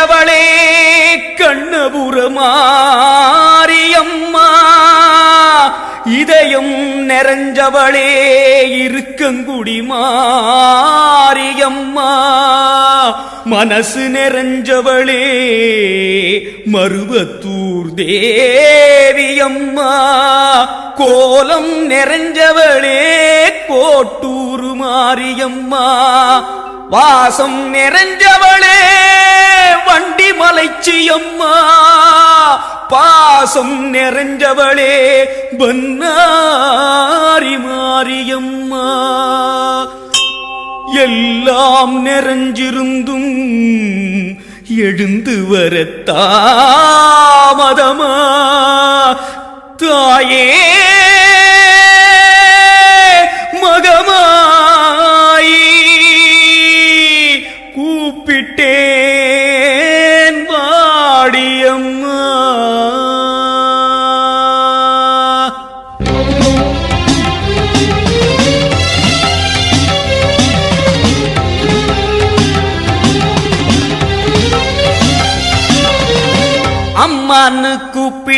நிறைஞ்சவளே கண்ணபுரமாரியம்மா இதயம் நிறைஞ்சவளே இருக்கங்குடி மாரியம்மா மனசு நிறைஞ்சவளே மருவத்தூர் தேவியம்மா கோலம் நிறைஞ்சவளே கோட்டூர் மாரியம்மா வாசம் நிறைஞ்சவளே வண்டி மலைச்சியம்மா. பாசம் நிறைஞ்சவளே பன்னாரி மாரியம்மா. எல்லாம் நிறைஞ்சிருந்தும் எழுந்து வர தாமதமா தாயே மகமா.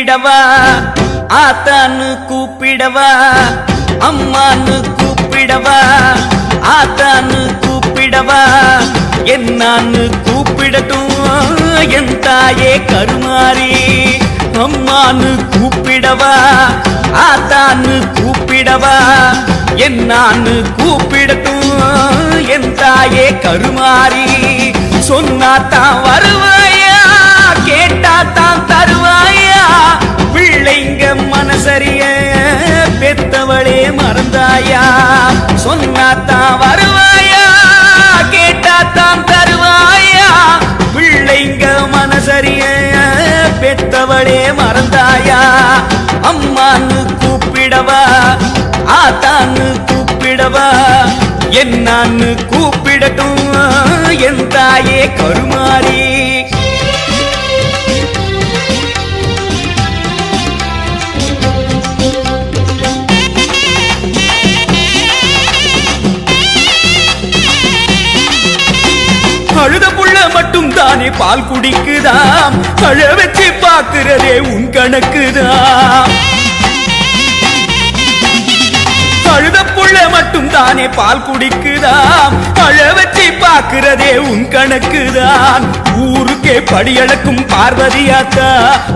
கூப்பிடவா? ஆத்தான்னு கூப்பிடவா? அம்மான்னு கூப்பிடவா? ஆத்தான்னு கூப்பிடவா? என்னான்னு கூப்பிடட்டும் என் தாயே கருமாறி. அம்மான்னு கூப்பிடவா? ஆத்தான்னு கூப்பிடவா? என்னான்னு கூப்பிடட்டும் என் தாயே கருமாறி. சொன்னா தான் வருவாயா கேட்டா தான் தருவாயா? பிள்ளைங்க மனசரிய பெத்தவளே மறந்தாயா? சொன்னாத்தான் வருவாயா? கேட்டாத்தான் தருவாயா? பிள்ளைங்க மனசரிய பெத்தவளே மறந்தாயா? அம்மான்னு கூப்பிடவா? ஆத்தான்னு கூப்பிடவா? என்னான்னு கூப்பிடட்டும் என் தாயே கருமாறி. தானே பால் குடிக்குதாம்? கழ வச்சு பாக்குறதே உன் கணக்குதான் அழுத புள்ள மட்டும் தானே பால் குடிக்குதாம்? அழ வச்சு பாக்குறதே உன் கணக்குதான். ஊருக்கே படியளக்கும் பார்வதியாத்தா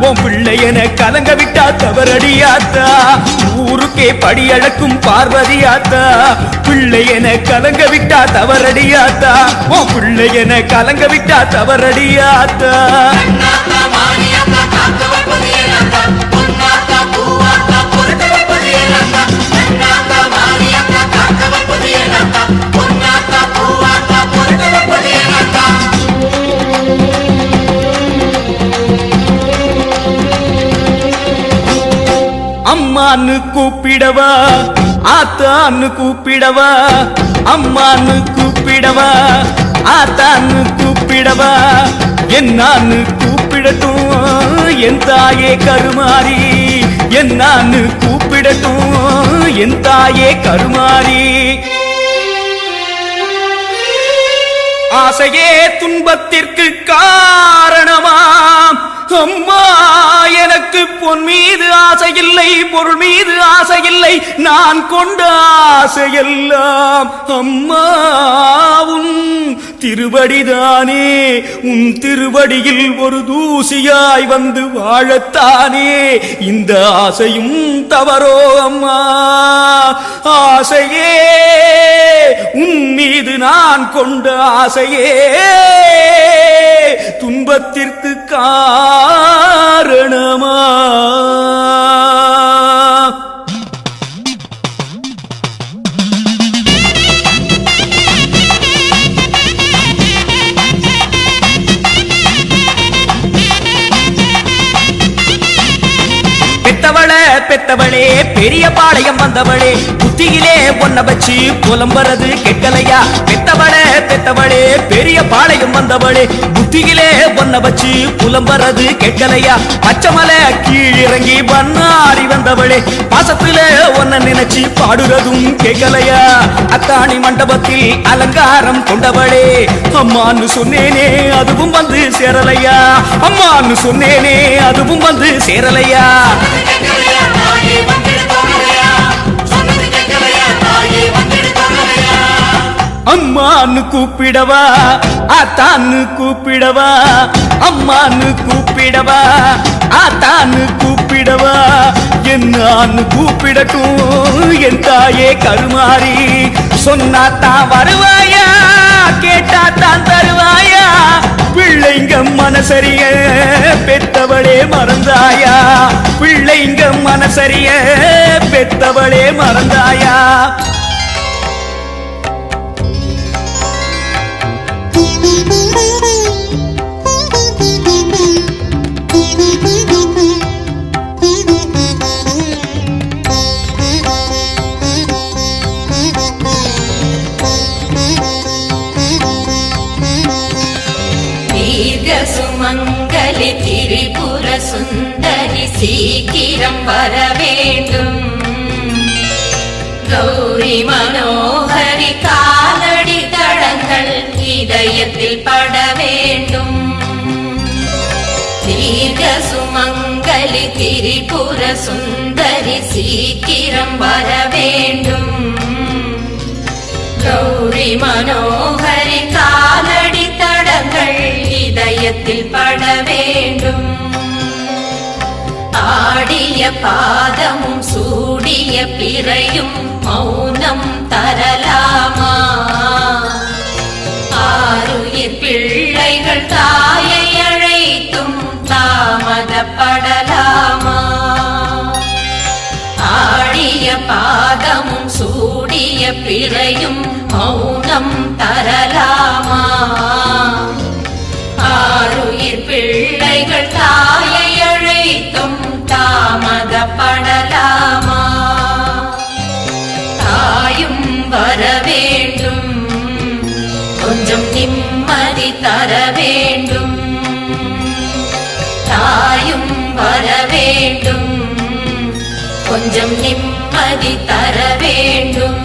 உன் பிள்ளையன கலங்க விட்டா தவறடியாத்தா. ஊருக்கே படியளக்கும் பார்வதியாத்தா பிள்ளையன கலங்க விட்டா தவறடியாத்தா. உன் பிள்ளையன கலங்க விட்டா தவறடியாத்தா. அம்மான்னு கூப்பிடவா? ஆத்தான்னு கூப்பிடவா? அம்மான்னு கூப்பிடவா? ஆத்தான்னு கூப்பிடவா? என்னான்னு கூப்பிடட்டும் என் தாயே கருமாறி. என்னான்னு கூப்பிடட்டும் என் தாயே கருமாறி. ஆசையே துன்பத்திற்கு காரணமாம். அம்மா எனக்கு பொன் மீது ஆசையில்லை பொருள் மீது ஆசையில்லை நான் கொண்ட ஆசையெல்லாம் அம்மாவும் திருவடிதானே உன் திருவடியில் ஒரு தூசியாய் வந்து வாழத்தானே இந்த ஆசையும் தவறோ அம்மா ஆசையே உன் மீது நான் கொண்ட ஆசையே துன்பத்திற்கு காரணமா? பெரிய பாளையம் வந்தவளே புத்தியிலே ஒன்ன வச்சு புலம்புறது கெட்டலையா? பெத்தவளே பெத்தவளே பெரிய பாளையம் வந்தவளே புத்தியிலே ஒன்ன வச்சு புலம்புறது கெட்டலையா? பச்சைமலை கீழிறங்கி பண்ணாரி வந்தவளே பாசத்துல ஒன்ன நினைச்சு பாடுறதும் கேட்கலையா? அத்தாணி மண்டபத்தில் அலங்காரம் கொண்டவளே அம்மான்னு சொன்னேனே அதுவும் வந்து சேரலையா? அம்மான்னு சொன்னேனே அதுவும் வந்து சேரலையா? அம்மான்னு கூப்பிடவா ஆத்தான்னு கூப்பிடவா அம்மான்னு கூப்பிடவா ஆத்தான்னு கூப்பிடவா. என்னான்னு கூப்பிடட்டும் என் தாயே கருமாறி. சொன்னா தான் வருவாயா கேட்டா தான் தருவாயா. பிள்ளைங்க மனசரிய பெத்தவளே மறந்தாயா. பிள்ளைங்க மனசரிய பெத்தவளே மறந்தாயா. திரிபுர சுந்தரி சீக்கிரம் வர வேண்டும். கௌரி மனோகரி காலடி தடங்கள் இதயத்தில் பட வேண்டும். ஆடிய பாதமும் சூடிய பிறையும் மௌனம் தரலாமா? ஆருயிர் பிள்ளைகள் தாயை அழைத்தும் தாமதப்படலாம். பாதமும் சூடிய பிழையும் மௌனம் தரலாமா? ஆறுயிர் பிள்ளைகள் தாயை அழைத்தும் தாமதப்படலாமா? தாயும் வர வேண்டும் கொஞ்சம் நிம்மதி தர வேண்டும். தாயும் வர வேண்டும் கொஞ்சம் நிம்மதி தர வேண்டும்.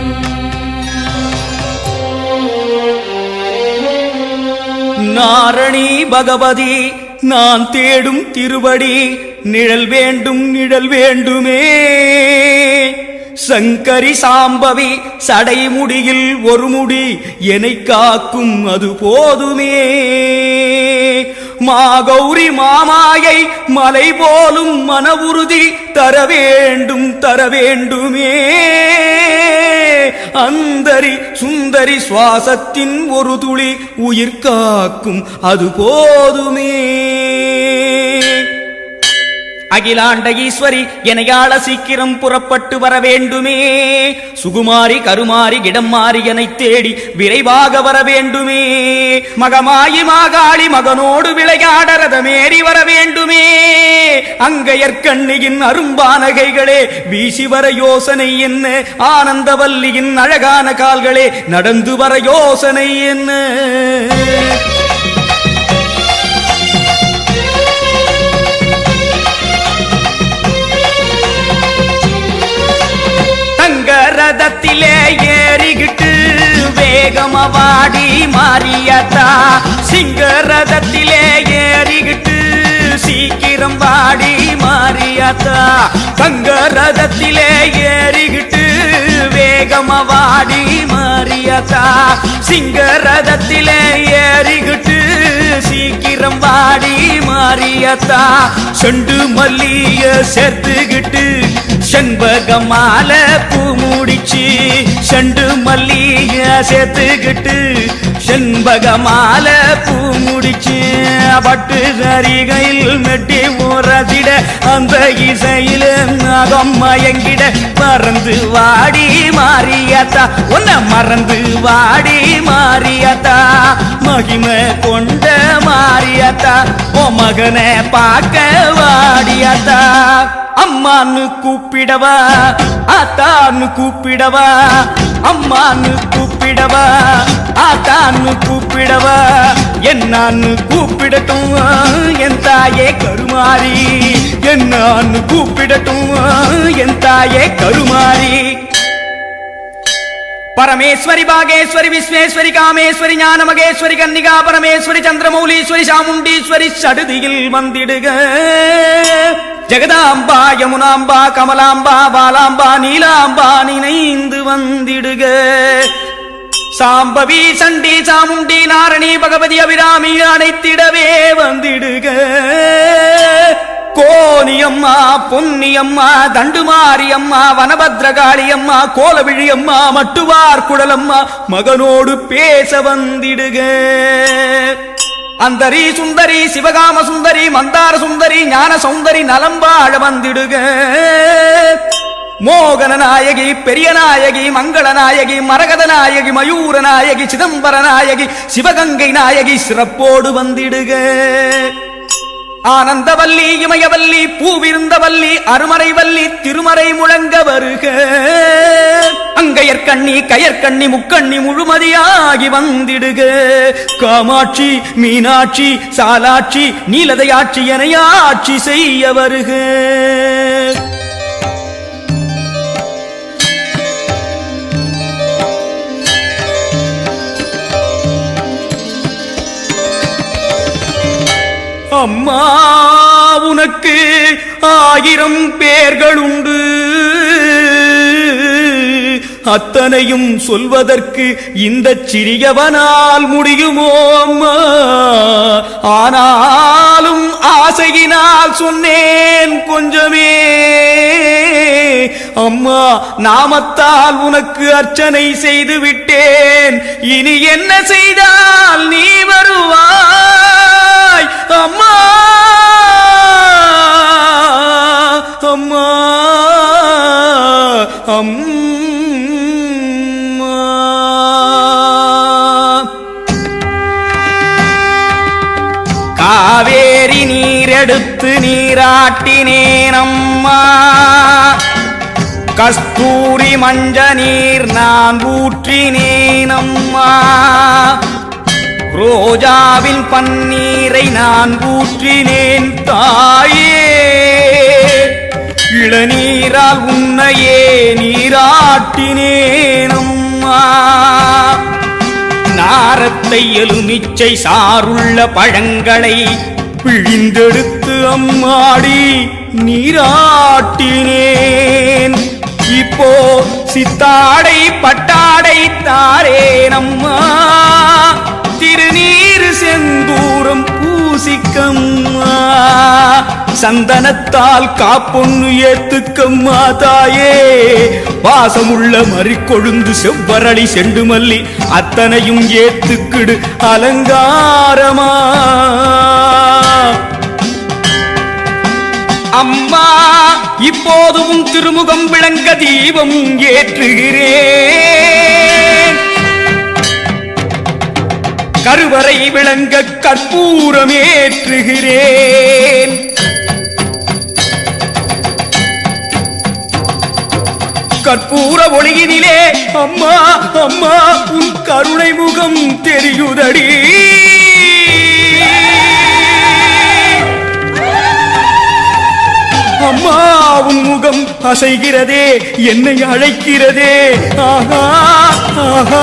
நாரணி பகவதி நான் தேடும் திருவடி நிழல் வேண்டும் நிழல் வேண்டுமே. சங்கரி சாம்பவி சடைமுடியில் ஒரு முடி என்னை காக்கும் அது போதுமே. மாகௌரி மாமாயை மலை போலும் மன உறுதி தர வேண்டும் தர வேண்டுமே அந்தரி சுந்தரி சுவாசத்தின் ஒரு துளி உயிர் காக்கும் அது போதுமே. அகிலாண்ட ஈஸ்வரி எனையாள சீக்கிரம் புறப்பட்டு வர வேண்டுமே. சுகுமாரி கருமாரி இடம் மாறி என்னை தேடி விரைவாக வர வேண்டுமே. மகமாயி மாகாளி மகனோடு விளையாடரத ரதமேறி வர வேண்டுமே. அங்கையற்கண்ணியின் அரும்பானகைகளே வீசி வர யோசனை என்ன? ஆனந்தவல்லியின் அழகான கால்களே நடந்து வர யோசனை என்ன? ரதத்திலே ஏறிக்கிட்டு வேகமா வாடி மாறியாத்தா சிங்க ரதத்திலே ஏறிக்கிட்டு சீக்கிரம் வாடி மாறியாத்தா தங்க ரதத்திலே ஏறிக்கிட்டு வேகமா வாடி மாறியாத்தா சிங்க ரதத்திலே ஏறிக்கிட்டு சீக்கிரம் வாடி மாறியத்தா செண்டு மல்லிய சேர்த்துக்கிட்டு செண்பகமால பூ மூடிச்சு செண்டு மல்லிய சேர்த்துக்கிட்டு செண்பகமால பூ முடிச்சு பட்டு சரிகையில் மெட்டி உரசிட அந்த இசையில நகம் மயங்கிட மறந்து வாடி மாறியாத்தா உன்னை மறந்து வாடி மாறியாத்தா மகிமை கொண்ட மாறியாத்தா உன் மகனை பார்க்க வாடியாத்தா. அம்மான்னு கூப்பிடவா ஆத்தான்னு கூப்பிடவா அம்மான்னு கூப்பிடவா ஆத்தான்னு கூப்பிடவா என்னான்னு கூப்பிடட்டும் என் தாயே கருமாறி என்னான்னு கூப்பிடட்டும் என் தாயே கருமாறி. பரமேஸ்வரி பாகேஸ்வரி விஸ்வேஸ்வரி காமேஸ்வரி ஞான மகேஸ்வரி கன்னிகா பரமேஸ்வரி சந்திரமௌலீஸ்வரி சாமுண்டீஸ்வரி சடுதியில் வந்திடுக. ஜெகதாம்பா யமுனாம்பா கமலாம்பா பாலாம்பா நீலாம்பா நினைந்து வந்திடுக. சாம்பவி சண்டி சாமுண்டி நாரணி பகவதி அபிராமி அனைத்திடவே வந்திடுக. கோனியம்மா பொன்னியம்மா தண்டுமாரியம்மா வனபத்ரகாளியம்மா கோலவிழியம்மா மட்டுவார் குடலம்மா மகனோடு பேச வந்திடுக. அந்தரி சுந்தரி சிவகாம சுந்தரி மந்தார சுந்தரி ஞான சுந்தரி நலம்பாழ வந்திடுக மோகன நாயகி பெரிய நாயகி மங்கள நாயகி மரகத நாயகி மயூர நாயகி சிதம்பர நாயகி சிவகங்கை நாயகி சிறப்போடு வந்திடுக. ஆனந்தவல்லி இமயவல்லி பூவிருந்தவல்லி அருமறைவல்லி திருமறை முழங்க வருக. அங்கையற்கண்ணி கயற்கண்ணி முக்கண்ணி முழுமதியாகி வந்திடுக. காமாட்சி மீனாட்சி சாலாட்சி நீலதையாட்சி என ஆட்சி செய்ய வருக. அம்மா உனக்கு ஆயிரம் பேர்கள் உண்டு அத்தனையும் சொல்வதற்கு இந்த சிறியவனால் முடியுமோ அம்மா? ஆனாலும் ஆசையினால் சொன்னேன் கொஞ்சமே. அம்மா நாமத்தால் உனக்கு அர்ச்சனை செய்து விட்டேன் இனி என்ன செய்தால் நீ வருவாய்? அம்மா அம்மா எடுத்து நீராட்டினேனம்மா. கஸ்தூரி மஞ்ச நீர் நான் ஊற்றினேனம்மா. ரோஜாவின் பன்னீரை நான் ஊற்றினேன் தாயே. இளநீரால் உன்னையே நீராட்டினேனம்மா. நாரத்தை எலுமிச்சை சாருள்ள பழங்களை பிழிந்தெடுத்து அம்மாடி நீராட்டினேன். இப்போ சித்தாடை பட்டாடை தாரேன் அம்மா திருநீர் செந்தூரம் பூசிக்கம்மா. சந்தனத்தால் காப்பொன்னு ஏத்துக்கம்மா தாயே. வாசமுள்ள மறி கொழுந்து செவ்வரளி செண்டு மல்லி அத்தனையும் ஏத்துக்கிடு அலங்காரமா. அம்மா இப்போதும் திருமுகம் விளங்க தீபம் ஏற்றுகிறேன். கருவறை விளங்க கற்பூரம் ஏற்றுகிறேன். கற்பூர ஒளியினிலே அம்மா அம்மா உன் கருணை முகம் தெரியுதடி. அம்மா உன் முகம் அசைகிறதே என்னை அழைக்கிறதே. ஆஹா ஆஹா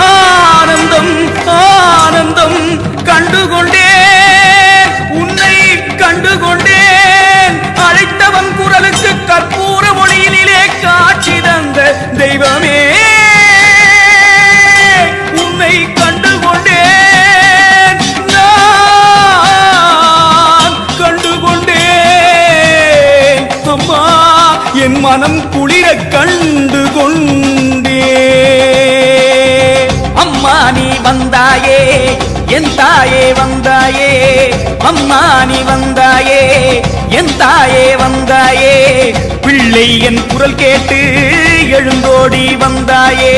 ஆனந்தம் ஆனந்தம் கண்டுகொண்டேன். உன்னை கண்டுகொண்டேன். அழைத்தவன் குரலுக்கு கற்பூர மொழியிலே காட்சி தந்த தெய்வமே. அம்மா என் மனம் குளிர கண்டு கொண்டே. அம்மா நீ வந்தாயே என் தாயே வந்தாயே. அம்மா நீ வந்தாயே என் தாயே வந்தாயே. பிள்ளை என் குரல் கேட்டு எழுந்தோடி வந்தாயே.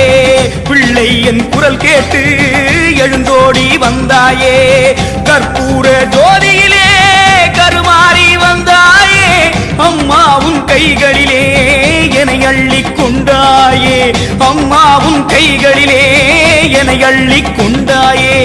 பிள்ளை என் குரல் கேட்டு எழுந்தோடி வந்தாயே. கற்பூர ஜோதியிலே கருமாறி வந்த அம்மா கைகளிலே என்னை அள்ளிக் கொண்டாயே அம்மா உன் கைகளிலே என்னை அள்ளிக் கொண்டாயே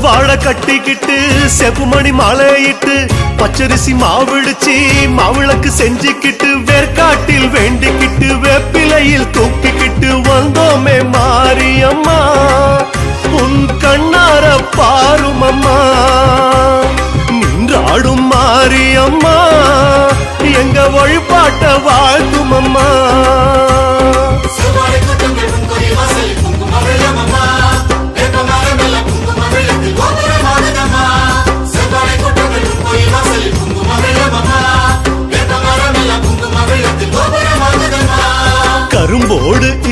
வாழை கட்டிக்கிட்டு செப்புமணி மாலையிட்டு பச்சரிசி மாவிடுச்சு மாவிளக்கு செஞ்சுக்கிட்டு வேர்க்காட்டில் வேண்டிக்கிட்டு வேப்பிலையில் தூக்கிக்கிட்டு வந்தோமே மாரியம்மா. உன் கண்ணார பாருமம்மா. நின்றாடும் மாரியம்மா. எங்க வழிபாட்ட வாழ்த்துமம்மா.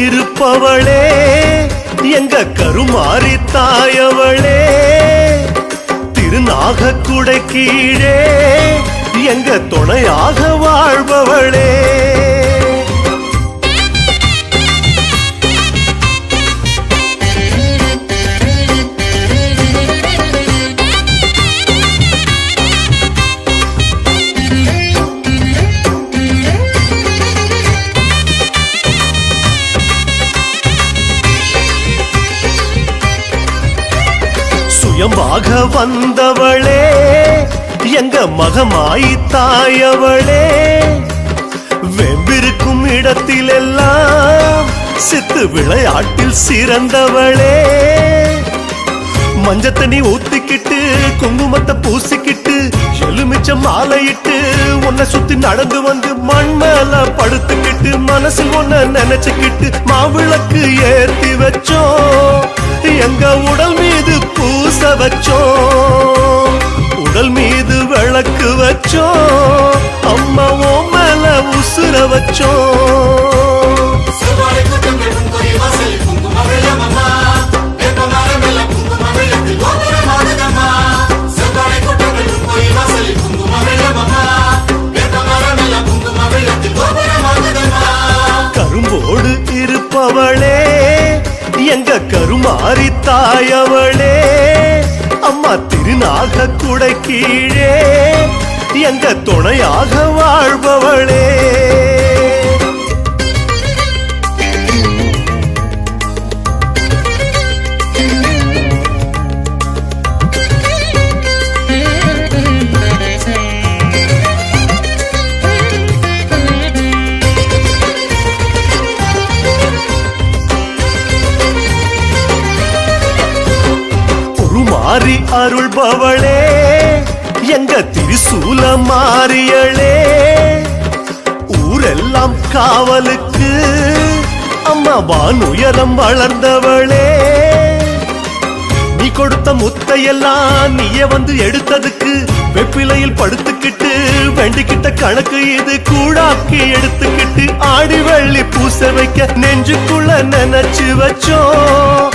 இருப்பவளே எங்க கருமாறி தாயவளே திருநாக குடை கீழே எங்க துணையாக வாழ்பவளே. மகமாய் தாயவளே வெம்பிருக்கும் இடத்திலெல்லாம் சித்து விளையாட்டில் சிறந்தவளே. மஞ்ச தண்ணி ஊத்திக்கிட்டு குங்குமத்தை பூசிக்கிட்டு எலுமிச்ச மாலையிட்டு உன்னை சுத்தி நடந்து வந்து மண்மேல படுத்துக்கிட்டு மனசில் உன்னை நினைச்சுக்கிட்டு மாவிளக்கு ஏத்தி வச்சோம். எங்க உடல் மீது பூச வச்சோம். உடல் மீது விளக்கு வச்சோம். அம்மா உன் மேல உசுர வச்சோம். கரும்போடு இருப்பவளே எங்க கருமாறி தாயவளே. அம்மா திருநாக குடை கீழே எங்க துணையாக வாழ்பவளே. மாறியளே. ஊரெல்லாம் காவலுக்கு அம்மா வானுயரம் வளர்ந்தவளே. நீ கொடுத்த முத்தையெல்லாம் நீயே வந்து எடுத்ததுக்கு வெப்பிலையில் படுத்துக்கிட்டு வேண்டிக்கிட்ட கணக்கு இது கூடாக்கி எடுத்துக்கிட்டு ஆடி வள்ளி பூச வைக்க நெஞ்சுக்குள்ள நினைச்சு வச்சோம்.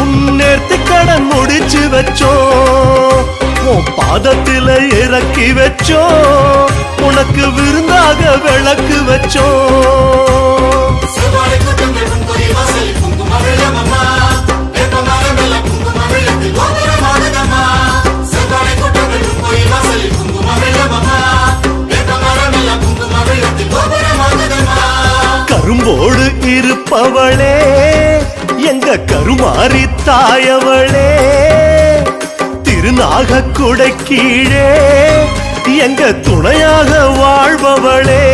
உன் நேர்த்தி கடன் முடிச்சு வச்சோம். உன் பாதத்தில இறக்கி வச்சோம் உனக்கு விருந்தாக விளக்கு கோபுரமாகுதம்மா கரும்போடு இருப்பவளே எங்க கருமாறி தாயவளே. திருநாக குடை கீழே எங்க துணையாக வாழ்பவளே.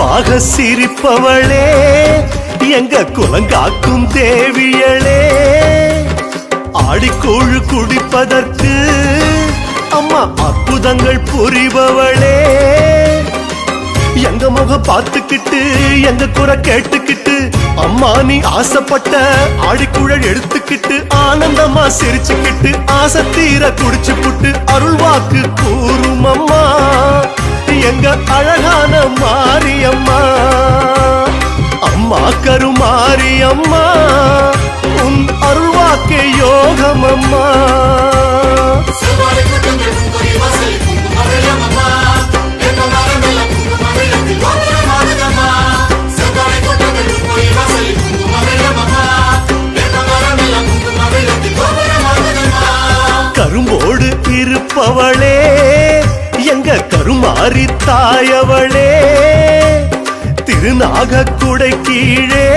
அரும்பாக சிரிப்பவளே எங்க குலங்காக்கும் தேவியளே. ஆடிக்கோழு குடிப்பதற்கு அம்மா அற்புதங்கள் புரிபவளே. எங்க முகம் பார்த்துக்கிட்டு எங்க குறை கேட்டுக்கிட்டு அம்மா நீ ஆசைப்பட்ட ஆடிக்குழல் எடுத்துக்கிட்டு ஆனந்தமா சிரிச்சுக்கிட்டு ஆசை தீர குடிச்சு புட்டு அருள்வாக்கு கூறும் அம்மா. எங்க அழகான மாரியம்மா. அம்மா கருமாரி அம்மா உன் அருள் வாக்கே தாயவளே திருநாக குடை கீழே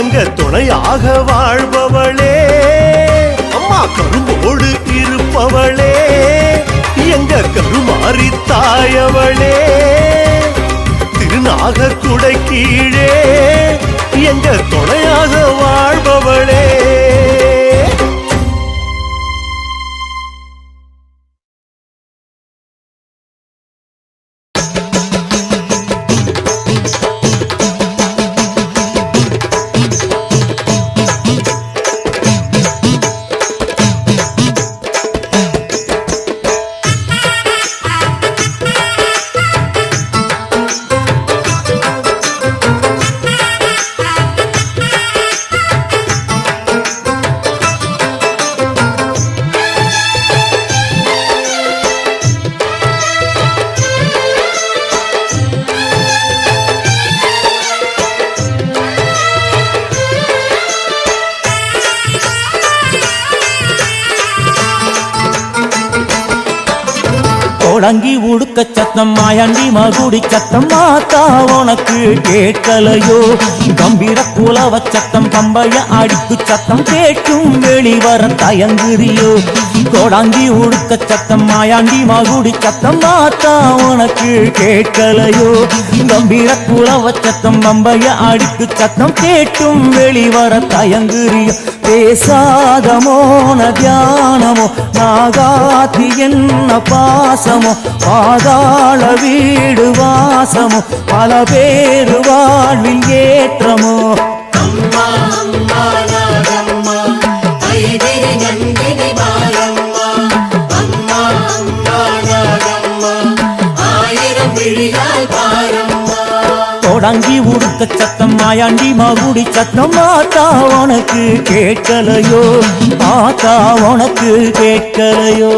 எங்க துணையாக வாழ்பவளே அம்மா கரும்போடு இருப்பவளே எங்க கருமாறி தாயவளே திருநாக குடை கீழே எங்க துணையாக வாழ்பவளே. சத்தம் மாயாண்டி மகுடி சத்தம் மாத்தா உனக்கு கேட்கலையோ? கம்பீர குலவ சத்தம் கம்பைய அடிப்பு சத்தம் கேட்கும் வெளிவர தயங்குறியோ கோடாங்கி உடுக்க சத்தம் மாயாண்டி மகுடி சத்தம் மாத்தா உனக்கு கேட்கலையோ? கம்பீர குலவ சத்தம் பம்பைய அடிப்பு சத்தம் கேட்டும் வெளிவர தயங்குறியோ? பேசாதமோன தியானமோ? நாகாதி என்ன பாசமோ? பாதாள வீடு வாசமோ? பல பேரு வாழ்வில் ஏற்றமோ? தொடங்கி உடுத்த சத்தம் மாயாண்டி மகுடி சத்தம். மாத்தா உனக்கு கேட்கலையோ? மாத்தா உனக்கு கேட்கலையோ?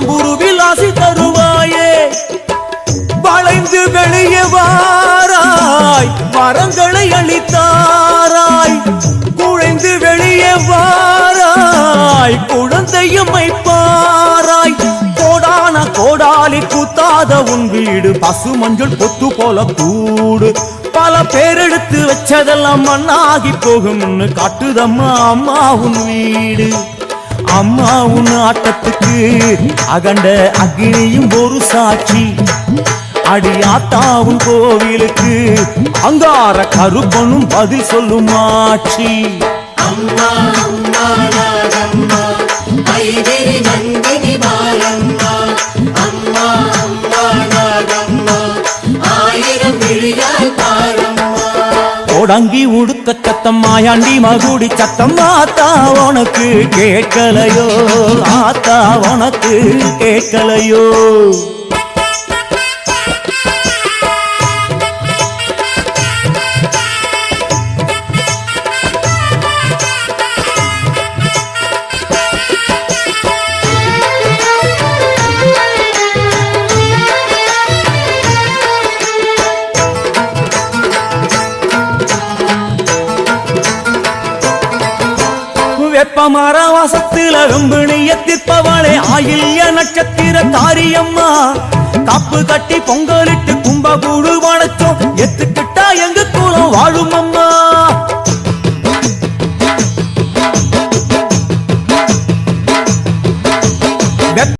பாம்புருவில் ஆசி தருவாயே. வளைந்து வெளியே வாராய் மரங்களை அளித்தாராய் குழைந்து வெளியே வாராய் குழந்தையும் பாராய் கோடான கோடாலி கூத்தாத உன் வீடு. பசு மஞ்சள் பொத்து போல கூடு. பல பேரெடுத்து வச்சதெல்லாம் மண்ணாகி போகும்னு காட்டுதம்மா அம்மா உன் வீடு. அம்மா உன் ஆட்டத்துக்கு அகண்ட அக்னியும் ஒரு சாட்சி. அடியாத்தாவும் கோவிலுக்கு அங்கார கருப்பனும் பதில் சொல்லும் ஆட்சி. அம்மா அம்மா தொடங்கி உடுக்க சத்தம் மாயாண்டி மகுடி சத்தம். ஆத்தா உனக்கு கேட்கலையோ? ஆத்தா உனக்கு கேட்கலையோ? வெப்பமர வாசத்துல வெம்பிணிய திற்பவளே ஆயில்ய நட்சத்திர காரியம்மா காப்பு கட்டி பொங்கலிட்டு கும்பகூடு வளைச்சோம் எத்துக்கிட்டா எங்க கூலம் வாழும் அம்மா